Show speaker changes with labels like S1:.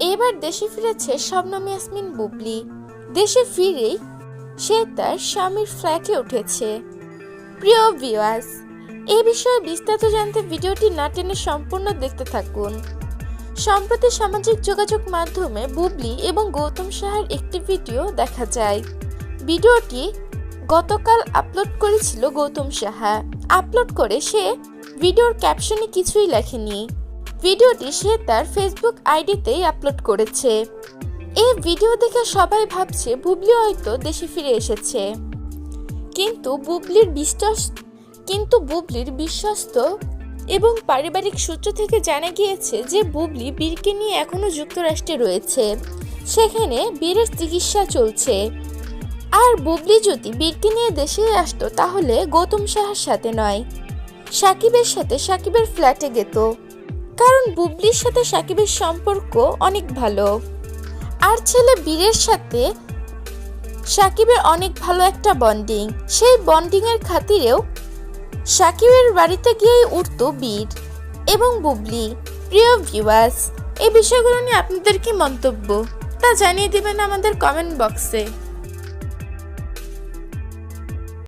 S1: এবার দেশে ফিরেছে শবনম ইয়াসমিন বুবলি। দেশে ফিরেই সে তার স্বামীর ফ্ল্যাটে উঠেছে। প্রিয় ভিউয়ার্স এই বিষয়ে বিস্তারিত জানতে ভিডিওটি না টেনে সম্পূর্ণ দেখতে থাকুন। সম্প্রতি সামাজিক যোগাযোগ মাধ্যমে বুবলি এবং গৌতম সাহার একটি ভিডিও দেখা যায়। ভিডিওটি গতকাল আপলোড করেছিল গৌতম সাহা। আপলোড করে সে ভিডিওর ক্যাপশনে কিছুই লেখেনি। ভিডিওটি সে তার ফেসবুক আইডিতেই আপলোড করেছে। এই ভিডিও দেখে সবাই ভাবছে, বুবলি হয়তো দেশে ফিরে এসেছে। কিন্তু বুবলির বিশ্বাস, কিন্তু বুবলির বিশ্বস্ত এবং পারিবারিক সূত্র থেকে জানা গিয়েছে যে বুবলি বীরকে নিয়ে এখনও যুক্তরাষ্ট্রে রয়েছে। সেখানে বীরের চিকিৎসা চলছে। আর বুবলি যদি বীরকে নিয়ে দেশে আসতো, তাহলে গৌতম সাহার সাথে নয়। সাকিবের সাথে সাকিবের ফ্ল্যাটে যেত কারণ বুবলির সাথে সাকিবের সম্পর্ক অনেক ভালো। আর ছেলে বীরের সাথে সাকিবের অনেক ভালো একটা বন্ডিং সেই বন্ডিংয়ের খাতিরেও সাকিবের বাড়িতে গিয়েই উঠত বীর এবং বুবলি। প্রিয় ভিউয়ার্স এই বিষয়গুলো নিয়ে আপনাদের কি মন্তব্য? তা জানিয়ে দেবেন আমাদের কমেন্ট বক্সে